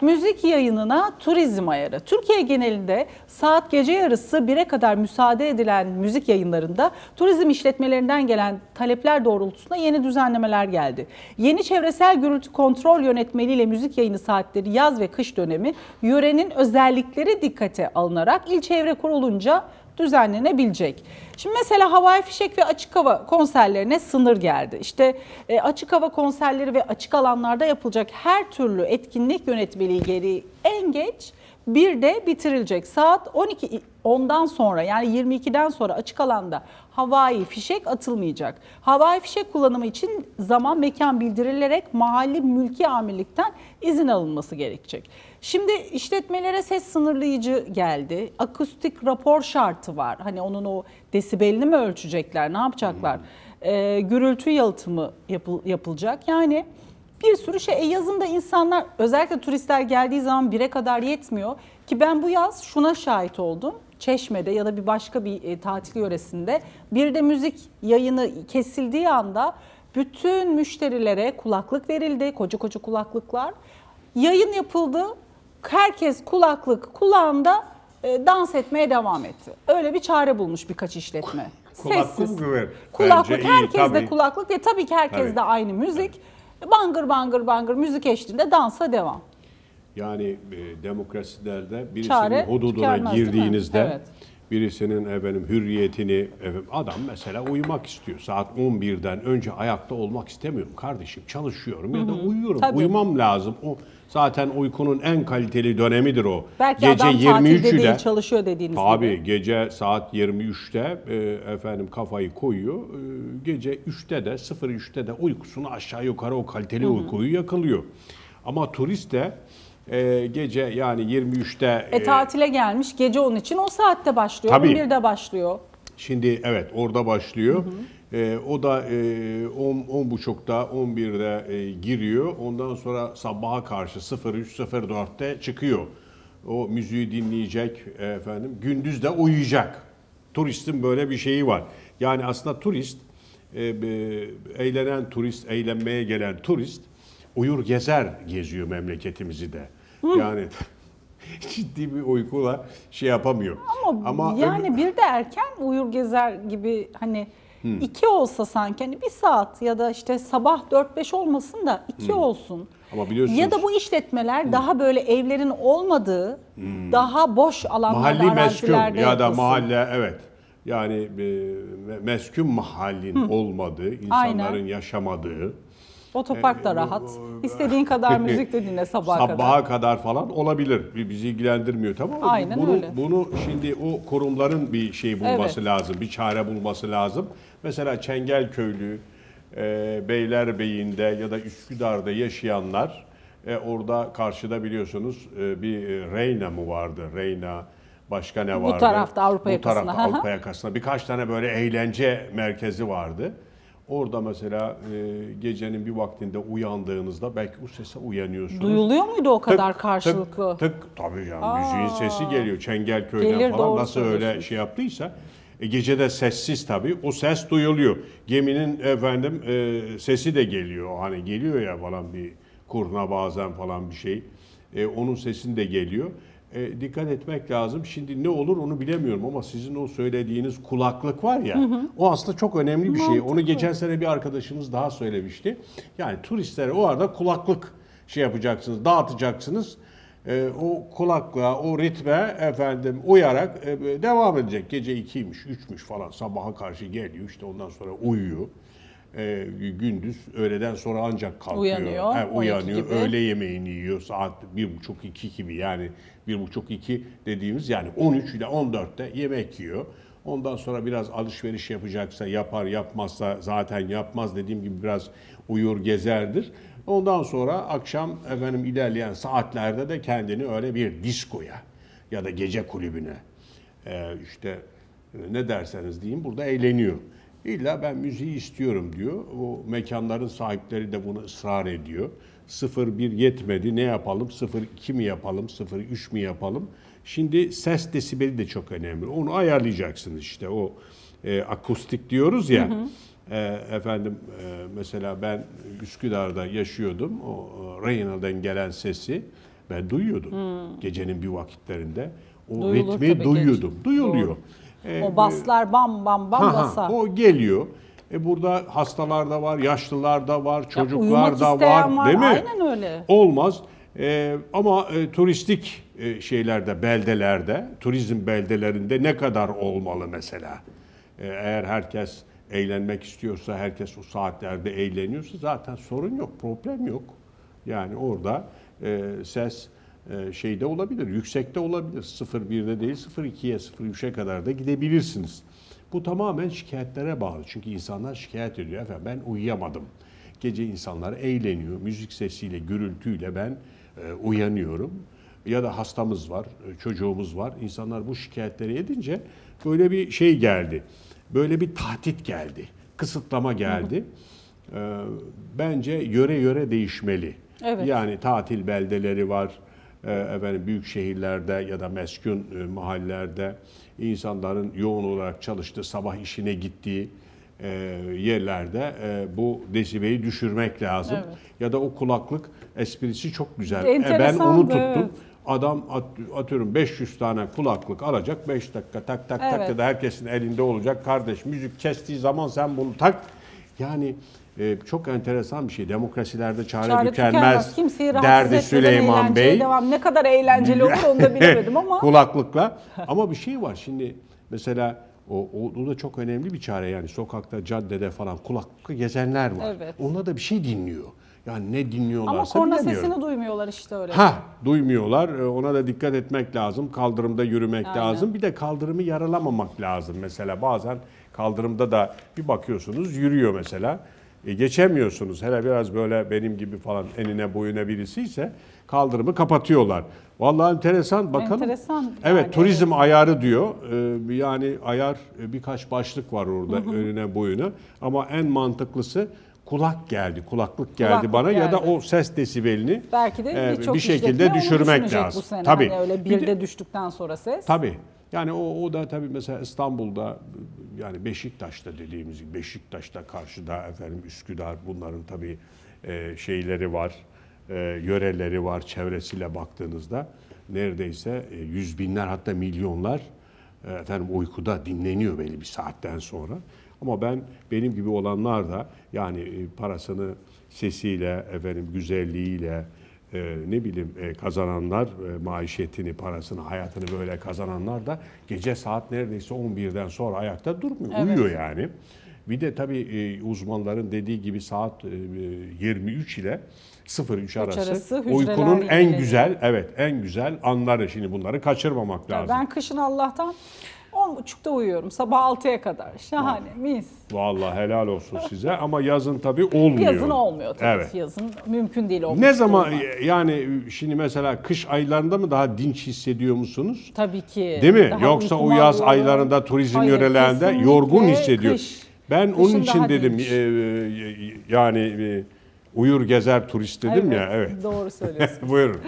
Müzik yayınına turizm ayarı. Türkiye genelinde saat gece yarısı 1'e kadar müsaade edilen müzik yayınlarında turizm işletmelerinden gelen talepler doğrultusunda yeni düzenlemeler geldi. Yeni çevresel gürültü kontrol yönetmeliğiyle müzik yayını saatleri yaz ve kış dönemi yörenin özellikleri dikkate alınarak il çevre kurulunca düzenlenebilecek. Şimdi mesela havai fişek ve açık hava konserlerine sınır geldi. İşte e, açık hava konserleri ve açık alanlarda yapılacak her türlü etkinlik yönetmeliği gereği en geç bir de bitirilecek. Saat 12 ondan sonra yani 22'den sonra açık alanda havai fişek atılmayacak. Havai fişek kullanımı için zaman mekan bildirilerek mahalli mülki amirlikten izin alınması gerekecek. Şimdi işletmelere ses sınırlayıcı geldi. Akustik rapor şartı var. Hani onun o desibelini mi ölçecekler, ne yapacaklar? Ee, gürültü yalıtımı yapıl- yapılacak. Yani bir sürü şey. E yazın da insanlar özellikle turistler geldiği zaman bire kadar yetmiyor. Ki ben bu yaz şuna şahit oldum. Çeşme'de ya da bir başka bir e, tatil yöresinde bir de müzik yayını kesildiği anda bütün müşterilere kulaklık verildi. Koca koca kulaklıklar. Yayın yapıldı. Herkes kulaklık kulağında e, dans etmeye devam etti. Öyle bir çare bulmuş birkaç işletme. Kulaklık mı ver? Kulaklık herkes de kulaklık ve tabii ki herkes de aynı müzik. Bangır bangır bangır müzik eşliğinde dansa devam. Yani e, demokrasilerde birisinin Çare hududuna tükenmez, değil mi? girdiğinizde Evet. Birisinin efendim hürriyetini efendim, adam mesela uyumak istiyor. Saat 11'den önce ayakta olmak istemiyorum kardeşim. Çalışıyorum ya da uyuyorum. Tabii. Uyumam lazım. O zaten uykunun en kaliteli dönemidir o. Belki Gece adam tatilde 23'ü değil de çalışıyor dediğiniz Tabii gibi. gece saat 23'te e, efendim kafayı koyuyor. E, gece 3'te de 03'te de uykusunu aşağı yukarı o kaliteli uykuyu yakalıyor. Ama turist de e, gece yani 23'te E, e, tatile gelmiş gece onun için o saatte başlıyor. Tabii. 11'de başlıyor. Şimdi evet orada başlıyor. Ee, o da e, 10 10 buçukta 11'de e, giriyor. Ondan sonra sabaha karşı 03.04'te çıkıyor. O müziği dinleyecek e, efendim. Gündüz de uyuyacak. Turistin böyle bir şeyi var. Yani aslında turist e, be- eğlenen turist, eğlenmeye gelen turist uyur gezer geziyor memleketimizi de. Yani ciddi bir uykuyla şey yapamıyor. Ama, öbür- yani bir de erken uyur gezer gibi hani iki olsa sanki hani bir saat ya da işte sabah 4-5 olmasın da iki olsun. Ama biliyorsunuz- Ya da bu işletmeler daha böyle evlerin olmadığı daha boş alanlarda Mahalli meskun ya da yapılsın. mahalle evet. Yani e, me- meskun mahallin olmadığı, insanların Aynen. yaşamadığı, Otopark da rahat. İstediğin kadar müzik de dinle sabaha, kadar. sabaha kadar falan olabilir. Bizi ilgilendirmiyor tamam mı? Aynen bunu, öyle. Bunu şimdi o kurumların bir şey bulması Evet. lazım, bir çare bulması lazım. Mesela Çengelköylü, e, Beylerbeyi'nde ya da Üsküdar'da yaşayanlar e, orada karşıda biliyorsunuz e, bir e, Reyna mı vardı? Reyna başka ne vardı? tarafta, Avrupa Bu yakasına, tarafta. Avrupa yakasına birkaç tane böyle eğlence merkezi vardı. Orada mesela e, gecenin bir vaktinde uyandığınızda belki o sese uyanıyorsunuz. Duyuluyor muydu o kadar Tık, karşılıklı? Tık, tık tabii yani müziğin sesi geliyor Çengelköy'den Gelir, falan nasıl öyle şey yaptıysa. E, gece de sessiz tabii o ses duyuluyor. Geminin efendim e, sesi de geliyor hani geliyor ya falan bir kurna bazen falan bir şey. E, onun sesini de geliyor. E, dikkat etmek lazım. Şimdi ne olur onu bilemiyorum ama sizin o söylediğiniz kulaklık var ya o aslında çok önemli bir şey. Onu geçen sene bir arkadaşımız daha söylemişti. Yani turistlere o arada kulaklık şey yapacaksınız, dağıtacaksınız. E, o kulaklığa, o ritme efendim uyarak e, devam edecek. Gece 2'ymiş, 3'müş falan sabaha karşı geliyor işte ondan sonra uyuyor. E, gündüz öğleden sonra ancak kalkıyor. Uyanıyor, 12 uyanıyor. gibi. Öğle yemeğini yiyor saat bir buçuk iki gibi yani bir buçuk iki dediğimiz yani 13 ile 14'te yemek yiyor. Ondan sonra biraz alışveriş yapacaksa yapar, yapmazsa zaten yapmaz dediğim gibi biraz uyur gezerdir. Ondan sonra akşam efendim ilerleyen saatlerde de kendini öyle bir diskoya ya da gece kulübüne e, işte e, ne derseniz diyeyim burada eğleniyor. İlla ben müziği istiyorum diyor. O mekanların sahipleri de bunu ısrar ediyor. 0-1 yetmedi ne yapalım? 0-2 mi yapalım? 0-3 mi yapalım? Şimdi ses desibeli de çok önemli. Onu ayarlayacaksınız işte o e, akustik diyoruz ya. E, efendim e, mesela ben Üsküdar'da yaşıyordum. O e, Reyna'dan gelen sesi Ben duyuyordum. Gecenin bir vakitlerinde o. Duyulur ritmi duyuyordum. geç. Duyuluyor. Doğru. Ee, O baslar bam bam bam Ha, ha, basar. o geliyor. E burada hastalar da var, yaşlılar da var, Ya çocuklar uyumak da isteyen var, değil mi? Aynen öyle. Olmaz. E, ama e, turistik e, şeylerde, beldelerde, turizm beldelerinde ne kadar olmalı mesela? E, eğer herkes eğlenmek istiyorsa, herkes o saatlerde eğleniyorsa zaten sorun yok, problem yok. Yani orada e, ses e, şeyde olabilir, yüksekte olabilir. 0.1'de değil 0.2'ye, 0.3'e kadar da gidebilirsiniz. Bu tamamen şikayetlere bağlı. Çünkü insanlar şikayet ediyor. Efendim ben uyuyamadım. Gece insanlar eğleniyor. Müzik sesiyle, gürültüyle ben e, uyanıyorum. Ya da hastamız var, e, çocuğumuz var. İnsanlar bu şikayetleri edince böyle bir şey geldi. Böyle bir tahdit geldi. Kısıtlama geldi. E, bence yöre yöre değişmeli. Evet. Yani tatil beldeleri var. E, efendim büyük şehirlerde ya da meskun e, mahallelerde insanların yoğun olarak çalıştığı, sabah işine gittiği e, yerlerde e, bu desibeyi düşürmek lazım. Evet. Ya da o kulaklık esprisi çok güzel. E, ben onu tuttum. evet. Adam at- atıyorum 500 tane kulaklık alacak 5 dakika tak tak tak Evet. ya da herkesin elinde olacak. Kardeş müzik kestiği zaman sen bunu tak. Yani e, çok enteresan bir şey. Demokrasilerde çare, Çare tükenmez, tükenmez. Derdi Süleyman Bey. Devam. Ne kadar eğlenceli olur onu da bilemedim ama. Kulaklıkla. Ama bir şey var şimdi mesela o, o, o da çok önemli bir çare yani sokakta, caddede falan kulaklıkla gezenler var. Evet. Onlar da bir şey dinliyor. Yani ne dinliyorlarsa Ama korna sesini duymuyorlar işte öyle. Ha duymuyorlar. Ee, Ona da dikkat etmek lazım. Kaldırımda yürümek Aynen. lazım. Bir de kaldırımı yaralamamak lazım. Mesela bazen kaldırımda da bir bakıyorsunuz yürüyor mesela. E, geçemiyorsunuz. Hele biraz böyle benim gibi falan enine boyuna birisi ise kaldırımı kapatıyorlar. Vallahi enteresan bakalım. Enteresan Evet yani, turizm ayarı diyor. Ee, yani ayar e, birkaç başlık var orada önüne boyuna. Ama en mantıklısı kulak geldi, kulaklık geldi Kulaklık bana ya da geldi. o ses desibelini Belki de e, bir şekilde işletme onu düşürmek lazım. Bu sene. Tabii. Hani öyle Bir bir de- de düştükten sonra ses. Tabii. Yani o, o da tabii mesela İstanbul'da yani Beşiktaş'ta dediğimiz gibi Beşiktaş'ta karşıda efendim Üsküdar bunların tabii e, şeyleri var, e, yöreleri var çevresiyle baktığınızda neredeyse e, yüz binler hatta milyonlar e, efendim uykuda dinleniyor belli bir saatten sonra. Ama ben benim gibi olanlar da yani e, parasını sesiyle efendim güzelliğiyle e, ne bileyim e, kazananlar e, maişetini, parasını, hayatını böyle kazananlar da gece saat neredeyse 11'den sonra ayakta durmuyor. Evet. Uyuyor yani. Bir de tabii e, uzmanların dediği gibi saat e, 23 ile 03 arası, arası uykunun en güzel, evet en güzel anları. Şimdi bunları kaçırmamak lazım. Ben kışın Allah'tan 10.30'da uyuyorum. Sabah 6'ya kadar. Şahane, mis. Vallahi helal olsun size ama yazın tabii olmuyor. Yazın olmuyor tabii. Evet. Yazın mümkün değil olmuş. Ne zaman yani şimdi mesela kış aylarında mı daha dinç hissediyor musunuz? Tabii ki. Değil mi? Daha Yoksa o yaz alıyorum. aylarında turizm Hayır, yörelerinde yorgun hissediyor. kış. Ben onun Kışın için daha dedim dinç. e, e, yani e, uyur gezer turist dedim ya evet. Doğru söylüyorsun. Buyurun.